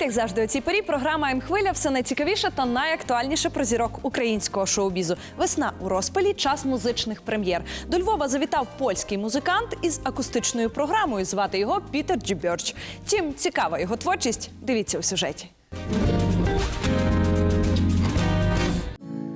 як завжди, у цій порі програма «М-хвиля» все найцікавіше та найактуальніше про зірок українського шоу-бізу. Весна у розпалі, час музичних прем'єр. До Львова завітав польський музикант із акустичною програмою. Звати його Пітер Джіберч. Чим цікава його творчість? Дивіться у сюжеті.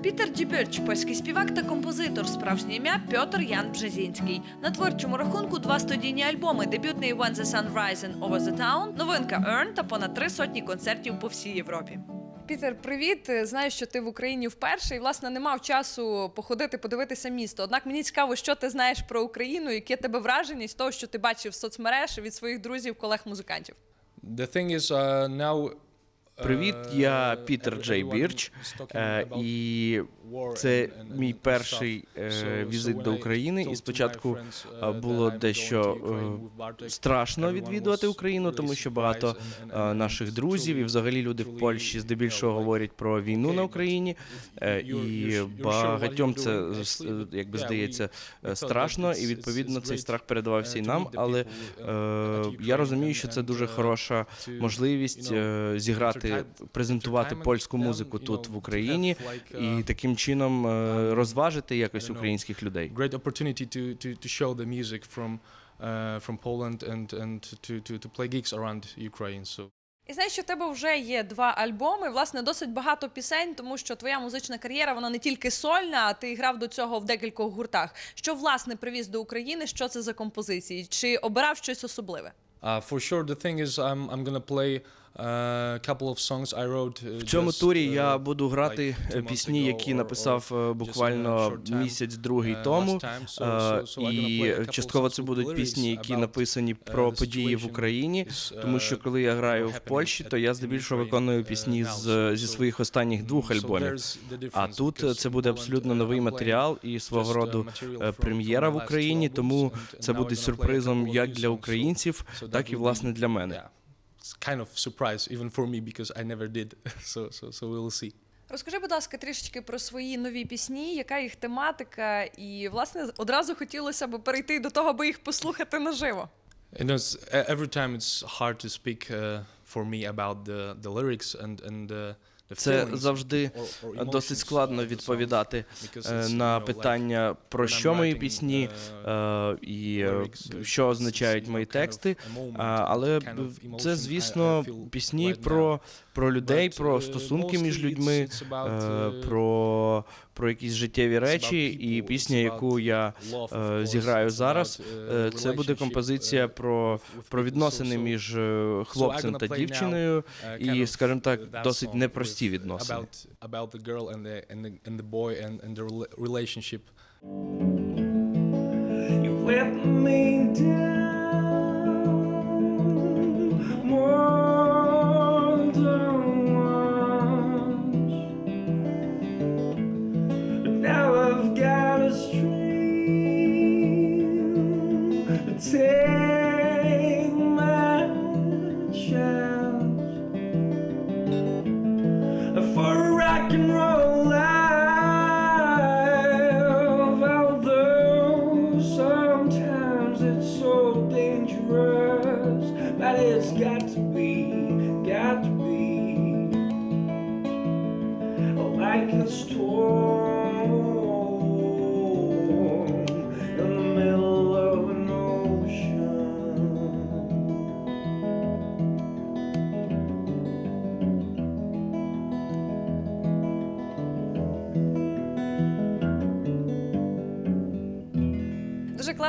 Пітер Джіберч, польський співак та композитор. Справжнє ім'я Пьотр Ян Бжезінський. На творчому рахунку два студійні альбоми: дебютний When the Sun Rises Over the Town, новинка Earn та понад три сотні концертів по всій Європі. Пітер, привіт. Знаю, що ти в Україні вперше і власне не мав часу походити, подивитися місто. Однак мені цікаво, що ти знаєш про Україну, яке тебе враження з того, що ти бачив в соцмереж від своїх друзів, колег-музикантів. The thing is, uh, now, Привіт, uh, я Пітер Джей Бірч, е, і це мій перший е, візит до України, і спочатку е, було дещо е, страшно відвідувати Україну, тому що багато наших друзів і взагалі люди в Польщі здебільшого говорять про війну на Україні, і багатьом це якби здається страшно, і відповідно цей страх передавався і нам. Але я розумію, що це дуже хороша можливість зіграти, презентувати польську музику тут в Україні. І uh, таким чином е, розважити якось українських людей. great opportunity to, to, to show the music from, uh, from Poland and, and to, to, to play gigs around Ukraine. So І знаєш, що в тебе вже є два альбоми. Власне, досить багато пісень, тому що твоя музична кар'єра вона не тільки сольна, а ти грав до цього в декількох гуртах. Що власне привіз до України? Що це за композиції? Чи обирав щось особливе? Uh, for sure, the thing is, I'm I'm gonna play uh, a couple of songs I wrote. uh, В цьому турі uh, я буду грати е, пісні, які написав е, буквально місяць другий uh, тому. Е, І частково це будуть пісні, які написані uh, про події в Україні. Тому що uh, коли я граю в Польщі, то я здебільшого виконую uh, пісні з зі своїх останніх двох альбомів. А тут е, це буде абсолютно uh, новий матеріал і свого uh, роду е, прем'єра в Україні. Тому це буде сюрпризом як для українців, так і власне для мене. It's kind of surprise even for me because I never did. so so so we'll see. Розкажи, будь ласка, трішечки про свої нові пісні, яка їх тематика, і власне одразу хотілося б перейти до того, аби їх послухати наживо. You know, it's, e- every time it's hard to speak uh, for me about the, the lyrics and, and uh, Це завжди досить складно відповідати е, на питання про що мої пісні uh, е, і е, що означають мої тексти. Але це, звісно, пісні про. Про людей, про uh, стосунки між людьми, е, uh, про, про якісь життєві речі. І пісня, яку я е, зіграю зараз, about, е, uh, це буде композиція uh, про, про відносини між хлопцем та дівчиною. uh, і, скажімо так, uh, досить непрості відносини. About, about the girl was torn.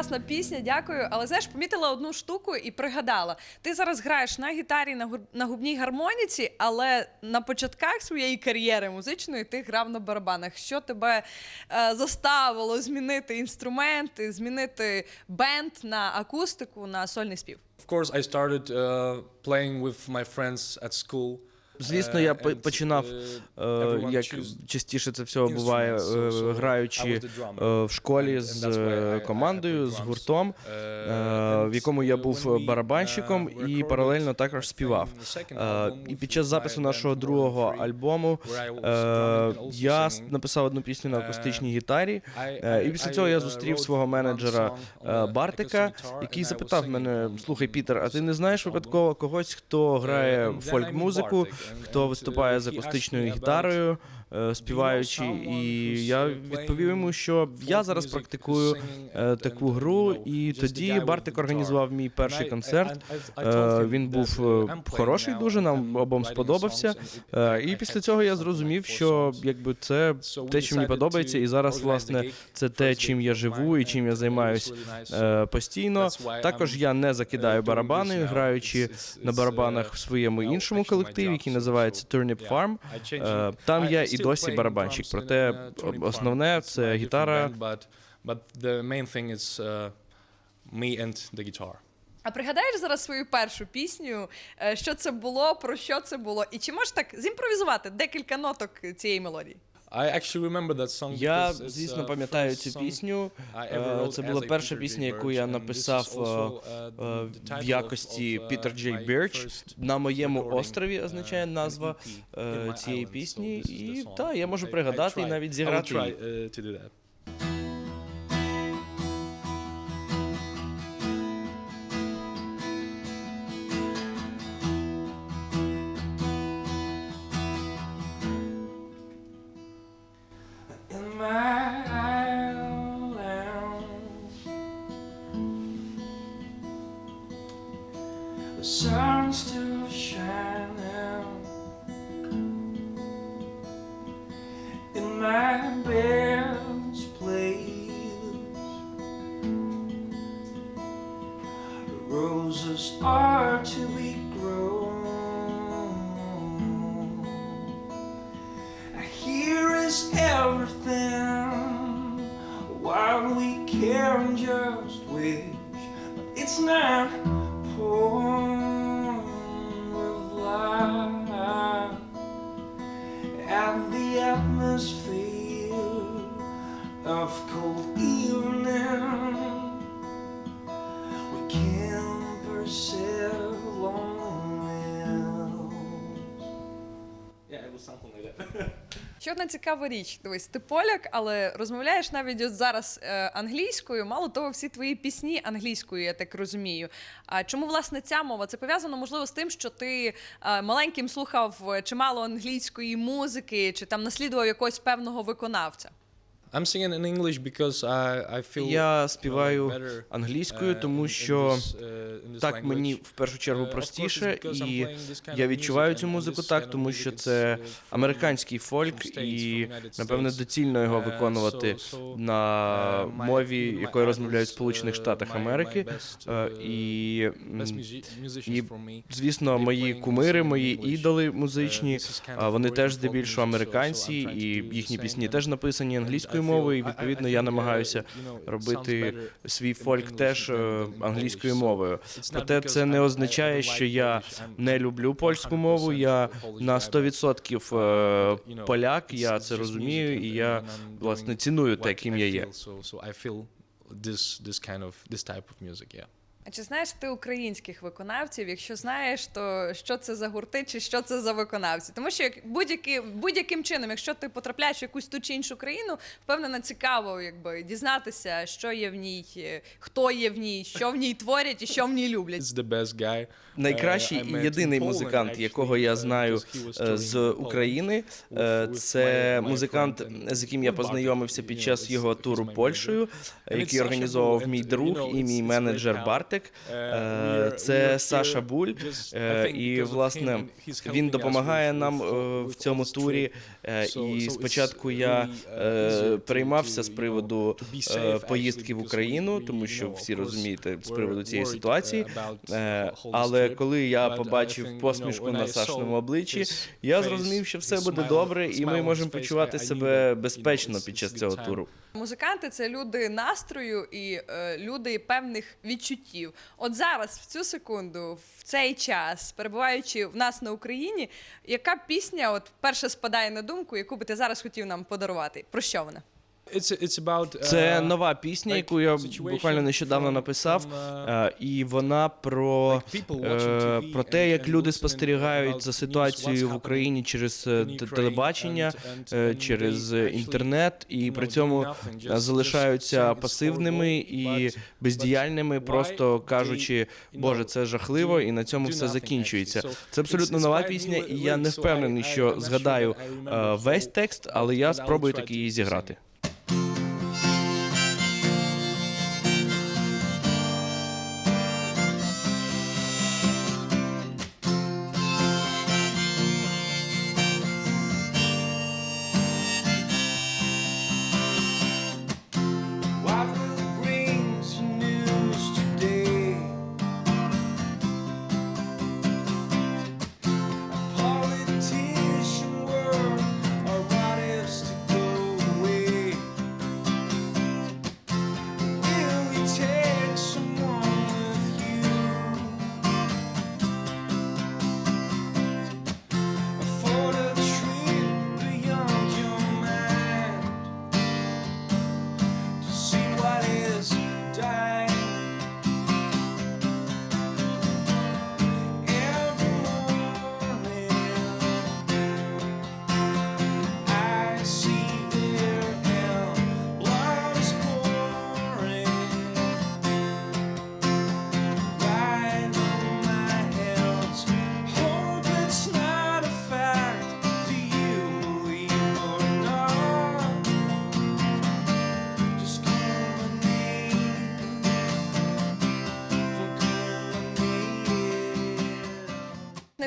Класна пісня, дякую. Але знаєш, помітила одну штуку і пригадала. Ти зараз граєш на гітарі, на, гур- на губній гармоніці, але на початках своєї кар'єри музичної ти грав на барабанах. Що тебе е, заставило змінити інструменти, змінити бенд на акустику, на сольний спів? Of course, I started uh, playing with my friends at school. Звісно, я по- and, починав, Е, Як частіше це всього буває, е, граючи е, в школі з е, командою, з гуртом, е, в якому я був барабанщиком uh, і паралельно також співав. Е, І під час запису нашого другого альбому е, я написав одну пісню на Е, акустичній гітарі. Е, І після цього я зустрів свого менеджера е, Бартика, який запитав мене: слухай, Пітер, а ти не знаєш випадково когось, хто грає фольк-музику, хто виступає з акустичною гітарою, співаючи, і я uh, відповів йому, що я зараз практикую е, таку гру, і тоді Бартик організував мій перший концерт. Е, Він був е, хороший дуже, нам обом сподобався. Е, І після цього я зрозумів, що якби це те, що мені подобається, і зараз, власне, це те, чим я живу і чим я займаюсь е, постійно. Також я не закидаю барабани, граючи на барабанах в своєму іншому колективі, який називається Turnip Farm. Е. Там я і still досі барабанщик, проте uh, основне це гітара. uh, me and the guitar. А пригадаєш зараз свою першу пісню? Е, Що це було, про що це було? І чи можеш так зімпровізувати декілька ноток цієї мелодії? I actually remember that song Я, звісно, uh, пам'ятаю цю пісню. Е, Це була перша пісня, яку я написав uh, е, в якості of, uh, Peter J. my Birch. first На моєму острові uh, означає назва е, цієї пісні. І так, я можу пригадати і навіть зіграти її. Одна цікава річ. Дивись, ти поляк, але розмовляєш навіть от зараз е, англійською. Мало того, всі твої пісні англійською, я так розумію. А чому власне ця мова? Це пов'язано можливо з тим, що ти е, маленьким слухав е, чимало англійської музики, чи там наслідував якогось певного виконавця? I'm singing in English because I, I feel Я співаю англійською, uh, тому що uh, так мені в першу чергу Uh, простіше, і я відчуваю цю музику так, тому що це uh, американський фольк, і напевне доцільно його Uh, виконувати на uh, мові, якою розмовляють в Сполучених uh, Штатах Америки. Е, uh, І і, звісно, мої кумири, мої ідоли Uh, музичні. вони теж здебільшого американці, і їхні пісні теж написані англійською Мовою. І відповідно я uh, намагаюся робити свій фольк теж е, англійською мовою. Проте це не означає, що я не люблю польську мову. 100% Я на guy, but, 100% е, you know, поляк, я це розумію, і я власне ціную те, ким я є. this, this kind of, this type of music, yeah. А чи знаєш ти українських виконавців? Якщо знаєш, то що це за гурти, чи що це за виконавці? Тому що як будь-які, будь-яким чином, якщо ти потрапляєш в якусь ту чи іншу країну, впевнена, цікаво якби дізнатися, що є в ній, е, хто є в ній, що в ній творять і що в ній люблять. It's the best guy. Найкращий Uh, і єдиний музикант, якого я знаю he was е, з України, е, це музикант, з яким я познайомився під час його туру Польщею, який організовував мій друг і мій менеджер great uh, Е, we Це Саша Буль, е, і власне він допомагає нам е, в цьому турі. Е, І спочатку я uh, е, переймався to, з приводу е, поїздки в Україну, тому що всі розумієте з приводу цієї ситуації. uh, Е, uh, Але коли я побачив посмішку на Сашному обличчі, я зрозумів, що все буде добре, і ми можемо почувати себе безпечно під час цього туру. Музиканти це люди настрою і е, люди певних відчуттів. От зараз, в цю секунду, в цей час, перебуваючи в нас на Україні, яка пісня от перша спадає на думку, яку би ти зараз хотів нам подарувати? Про що вона? It's it's about. Це uh, нова пісня, яку я буквально нещодавно написав, uh, е, і вона про, е, про те, як and люди спостерігають за ситуацією в Україні через е, телебачення, е, через е, інтернет, і при цьому е, залишаються пасивними і бездіяльними, просто кажучи, Боже, це жахливо, і на цьому все закінчується. Це абсолютно нова пісня, і я не впевнений, що згадаю е, весь текст, але я спробую таки її зіграти.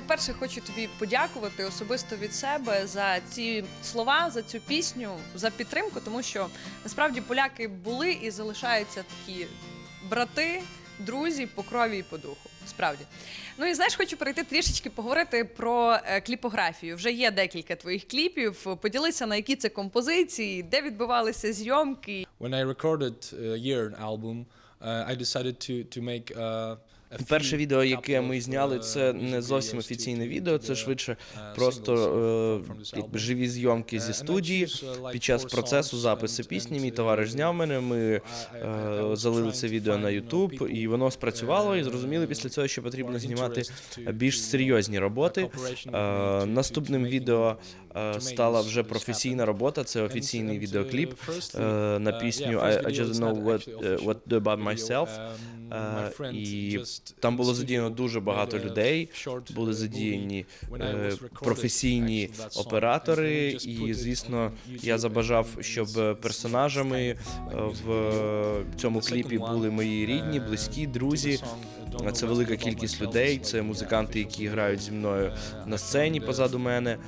Найперше хочу тобі подякувати особисто від себе за ці слова, за цю пісню, за підтримку, тому що насправді поляки були і залишаються такі брати, друзі по крові і по духу. Справді. Ну і знаєш, хочу перейти трішечки поговорити про е, кліпографію. Вже є декілька твоїх кліпів. Поділися на які це композиції, де відбувалися зйомки. When I recorded uh, Year album, uh, I decided to to make uh, Перше відео, яке ми зняли, uh, це не зовсім офіційне відео, це швидше просто е, якби живі зйомки зі студії. uh, Під час процесу запису пісні мій uh, товариш зняв мене. Ми е, залили це відео на YouTube, і воно спрацювало, і uh, зрозуміли після цього, що потрібно знімати більш серйозні роботи. Е, Наступним відео е, стала вже професійна робота. Це офіційний uh, відеокліп е, на uh, пісню I, just know what, uh, what to do about myself. Um, Е, І там було задіяно дуже багато людей. Були uh, задіяні е, професійні оператори, і звісно, я забажав, щоб персонажами е, в цьому кліпі були мої рідні, uh, близькі, друзі. uh, Це велика кількість людей. Це музиканти, які грають зі мною Uh, на сцені uh, позаду мене.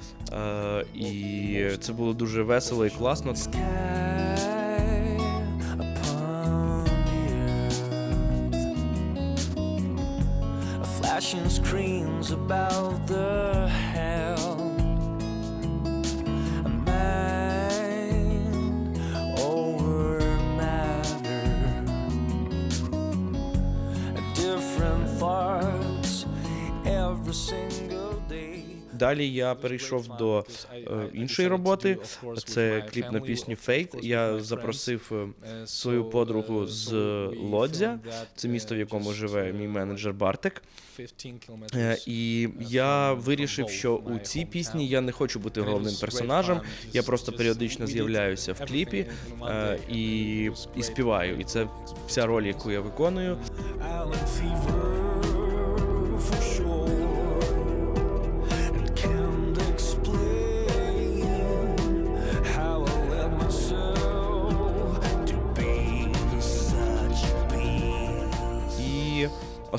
Е, І це було дуже весело і класно. screens about the Далі я перейшов до е, іншої роботи. Це кліп на пісню Fate. Я запросив е, свою подругу з Лодзя. Це місто, в якому живе мій менеджер Бартек. Е, І я вирішив, що у цій пісні я не хочу бути головним персонажем. Я просто періодично з'являюся в кліпі і, і співаю. І це вся роль, яку я виконую.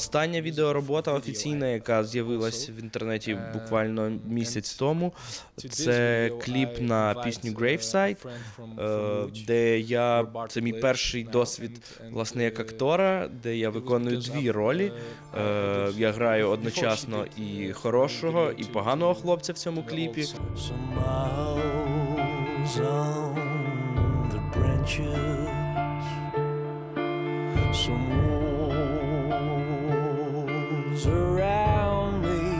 Остання відеоробота офіційна, яка з'явилась в інтернеті буквально місяць тому. Це кліп на пісню Graveside, е, де я це мій перший досвід власне як актора, де я виконую дві ролі. Е, Я граю одночасно і хорошого, і поганого хлопця в цьому кліпі. Some Around me.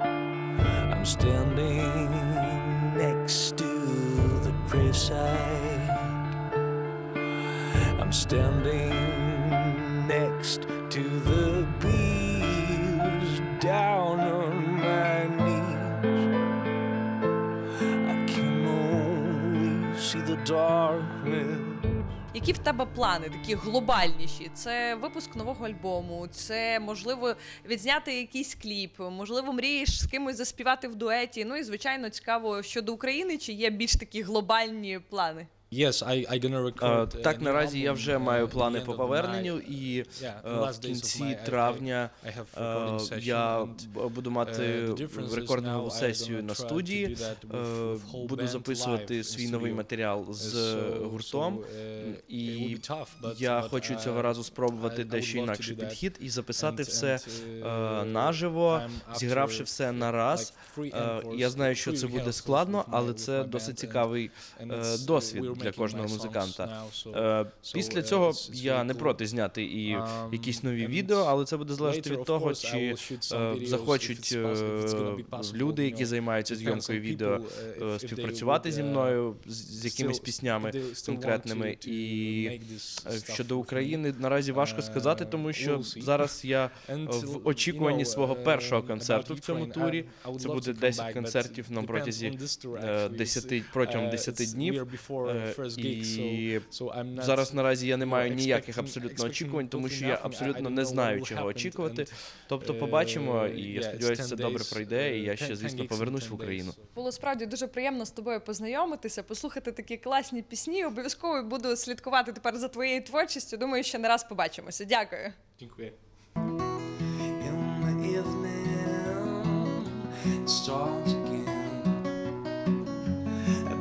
I'm standing next to the gravesite. I'm standing next to the bees down on my knees. I can only see the dark. Які в тебе плани, такі глобальніші? Це випуск нового альбому, це можливо відзняти якийсь кліп, можливо, мрієш з кимось заспівати в дуеті. Ну і звичайно цікаво щодо України, чи є більш такі глобальні плани. Yes, I, I gonna Е, record, uh, Так, наразі я вже uh, маю плани по поверненню, і е, в кінці травня е, я буду uh, мати рекордингову сесію на студії. Е, Буду записувати свій новий матеріал з гуртом. uh, І Я хочу цього разу спробувати дещо інакший підхід і записати все е, uh, наживо, зігравши все uh, на раз. Е, Я знаю, що це буде складно, але це досить цікавий е, uh, досвід для кожного музиканта. Е, so, Після uh, цього я не проти зняти і Um, якісь нові відео, але це буде залежати від того, чи е, захочуть е, люди, які займаються зйомкою відео, е, uh, співпрацювати зі uh, мною з, якимись піснями конкретними. І е, щодо. України наразі важко сказати, тому що зараз я в очікуванні свого першого концерту в цьому турі. Це буде to 10 концертів на протязі on this tour, е, actually. 10, протягом Uh, 10 it's- днів. Е, І зараз наразі я не маю ніяких абсолютно очікувань, тому що я абсолютно не знаю, чого очікувати. Тобто uh, побачимо, і я сподіваюся, це добре пройде, і я ще, звісно, повернусь в Україну. Було справді дуже приємно з тобою познайомитися, послухати такі класні пісні. Обов'язково буду слідкувати тепер за твоєю творчістю. Думаю, ще не раз побачимося. Дякую. Dziękuję. In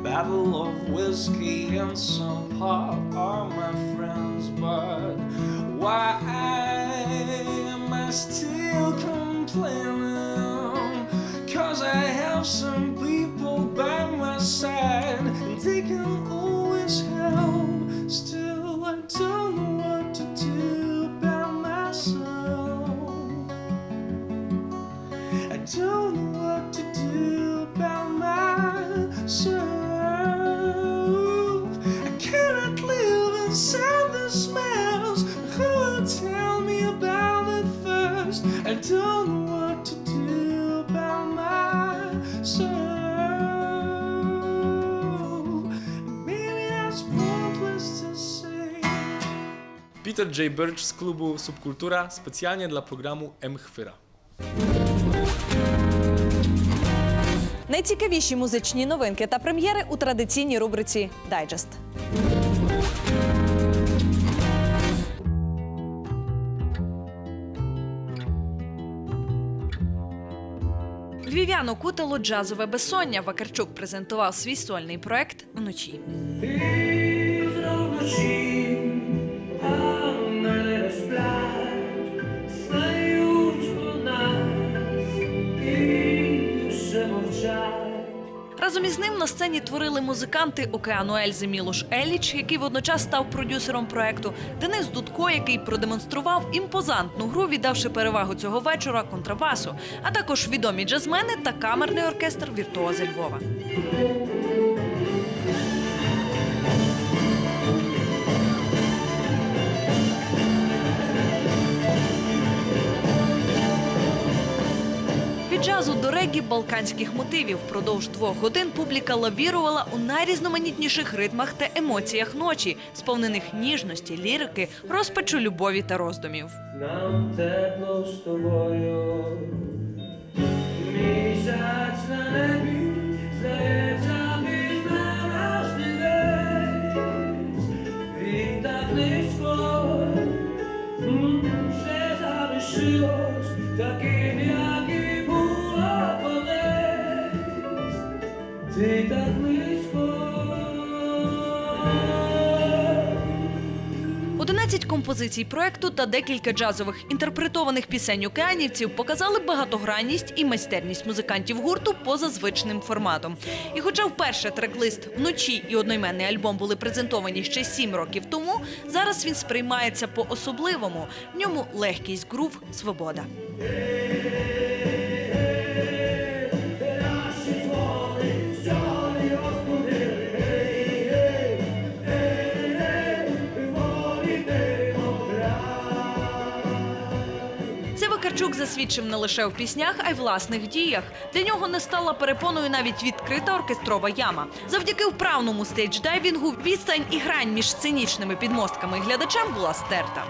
battle of whiskey and some pop are my friends, but why am I still Peter J. Birch z klubu Subkultura specjalnie dla programu M. Chwyra. Найцікавіші музичні новинки та прем'єри у традиційній рубриці Дайджест. Львів'ян окутало джазове безсоння. Вакарчук презентував свій сольний проект вночі. Пізно вночі, Разом із ним на сцені творили музиканти Океану Ельзи Мілош Еліч, який водночас став продюсером проекту, Денис Дудко, який продемонстрував імпозантну гру, віддавши перевагу цього вечора контрабасу, а також відомі джазмени та камерний оркестр Віртуози Львова. Джазу до регі балканських мотивів. Впродовж двох годин публіка лавірувала у найрізноманітніших ритмах та емоціях ночі, сповнених ніжності, лірики, розпачу любові та роздумів. Нам тепло з тобою, місяць на небі, таким, як ти так близько. 11 композицій проекту та декілька джазових інтерпретованих пісень океанівців показали багатогранність і майстерність музикантів гурту поза звичним форматом. І хоча вперше трек-лист вночі і одноіменний альбом були презентовані ще сім років тому, зараз він сприймається по-особливому. В ньому легкість, грув, свобода. Засвідчив не лише в піснях, а й власних діях. Для нього не стала перепоною навіть відкрита оркестрова яма. Завдяки вправному стейдж-дайвінгу відстань і грань між сценічними підмостками і глядачем була стерта.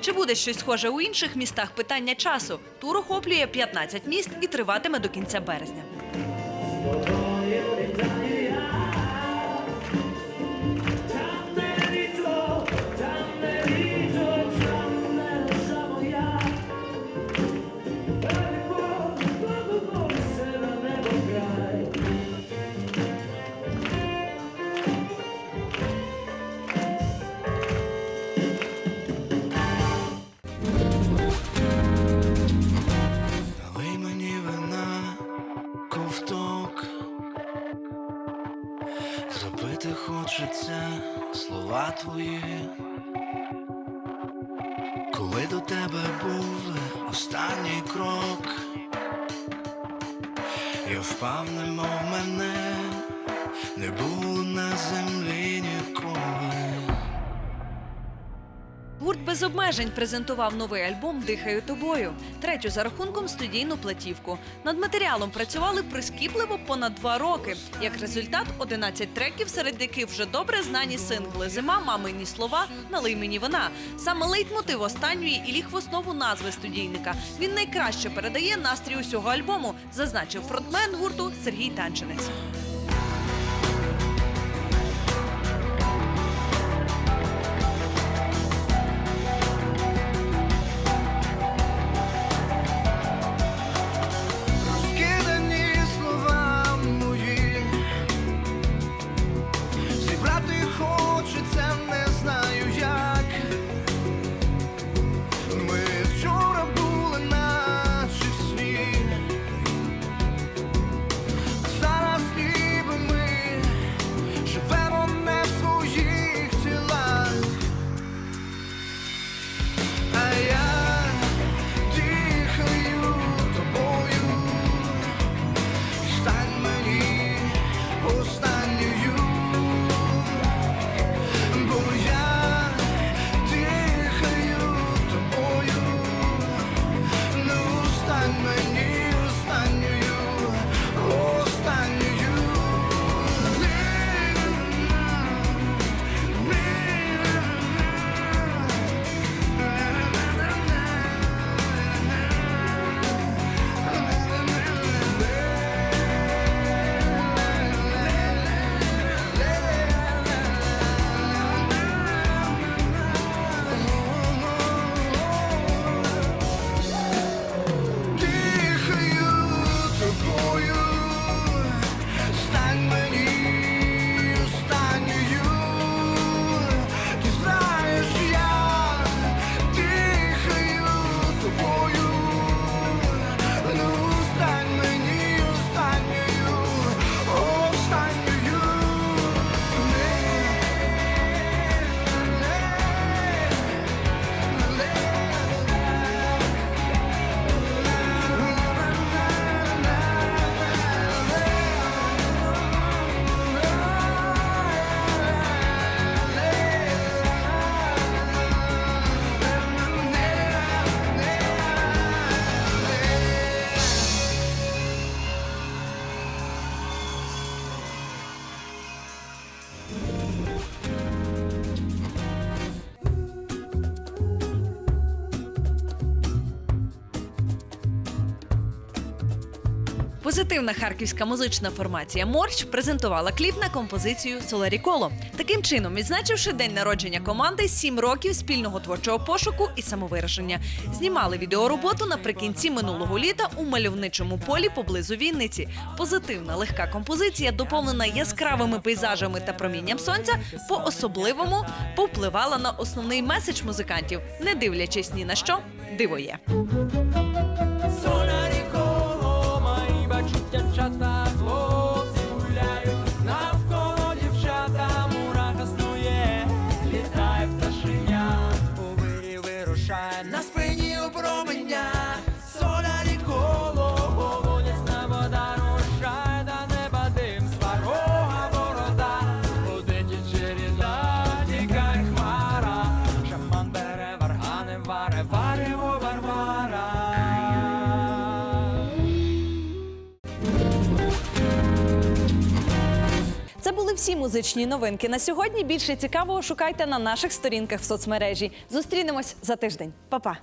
Чи буде щось схоже у інших містах? Питання часу. Тур охоплює 15 міст і триватиме до кінця березня. Запити хочеться слова твої, коли до тебе був останній крок, я впав, немов мене, не було на землі ніколи. Без обмежень презентував новий альбом Дихаю тобою, третю за рахунком студійну платівку. Над матеріалом працювали прискіпливо понад два роки. Як результат, 11 треків, серед яких вже добре знані сингли Зима, мамині слова, налий мені вона. Саме лейтмотив останньої і ліг в основу назви студійника. Він найкраще передає настрій усього альбому, зазначив фронтмен гурту Сергій Танчинець. Позитивна харківська музична формація Морч презентувала кліп на композицію Соларі Коло. Таким чином, відзначивши день народження команди, сім років спільного творчого пошуку і самовираження. Знімали відеороботу наприкінці минулого літа у мальовничому полі поблизу Вінниці. Позитивна легка композиція, доповнена яскравими пейзажами та промінням сонця, по особливому повпливала на основний меседж музикантів, не дивлячись ні на що, диво є. Всі музичні новинки на сьогодні. Більше цікавого шукайте на наших сторінках в соцмережі. Зустрінемось за тиждень. Па-па!